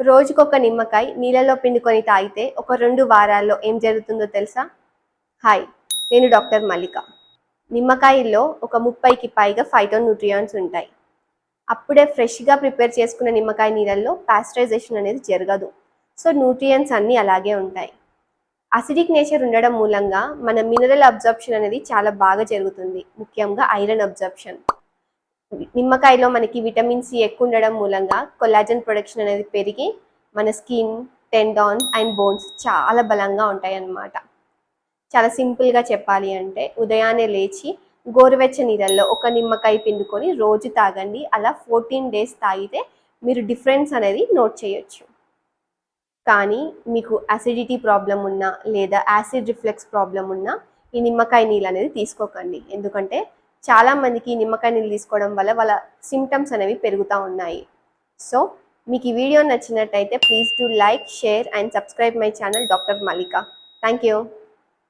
రోజుకొక నిమ్మకాయ నీళ్ళలో పిండుకొని తాగితే ఒక రెండు వారాల్లో ఏం జరుగుతుందో తెలుసా? హాయ్ నేను డాక్టర్ మల్లిక. నిమ్మకాయల్లో ఒక ముప్పైకి పైగా ఫైటో న్యూట్రియాన్స్ ఉంటాయి. అప్పుడే ఫ్రెష్గా ప్రిపేర్ చేసుకున్న నిమ్మకాయ నీళ్ళల్లో పాస్టరైజేషన్ అనేది జరగదు. సో న్యూట్రియంట్స్ అన్నీ అలాగే ఉంటాయి. అసిడిక్ నేచర్ ఉండడం మూలంగా మన మినరల్ అబ్జర్ప్షన్ అనేది చాలా బాగా జరుగుతుంది. ముఖ్యంగా ఐరన్ అబ్జర్ప్షన్ నిమ్మకాయలో మనకి విటమిన్ సి ఎక్కువ ఉండడం మూలంగా కొల్లాజన్ ప్రొడక్షన్ అనేది పెరిగి మన స్కిన్ టెండాన్స్ అండ్ బోన్స్ చాలా బలంగా ఉంటాయి అన్నమాట చాలా సింపుల్గా చెప్పాలి అంటే ఉదయాన్నే లేచి గోరువెచ్చ నీళ్ళల్లో ఒక నిమ్మకాయ పిండుకొని రోజు తాగండి. అలా ఫోర్టీన్ డేస్ తాగితే మీరు డిఫరెన్స్ అనేది నోట్ చేయొచ్చు. కానీ మీకు అసిడిటీ ప్రాబ్లం ఉన్నా లేదా యాసిడ్ రిఫ్లెక్స్ ప్రాబ్లం ఉన్నా ఈ నిమ్మకాయ నీళ్ళు అనేది తీసుకోకండి. ఎందుకంటే చాలామందికి నిమ్మకాయ నీళ్ళు తీసుకోవడం వల్ల వాళ్ళ సిమ్టమ్స్ అనేవి పెరుగుతూ ఉన్నాయి. సో మీకు ఈ వీడియో నచ్చినట్టయితే please to like share and subscribe my channel doctor Mallika thank you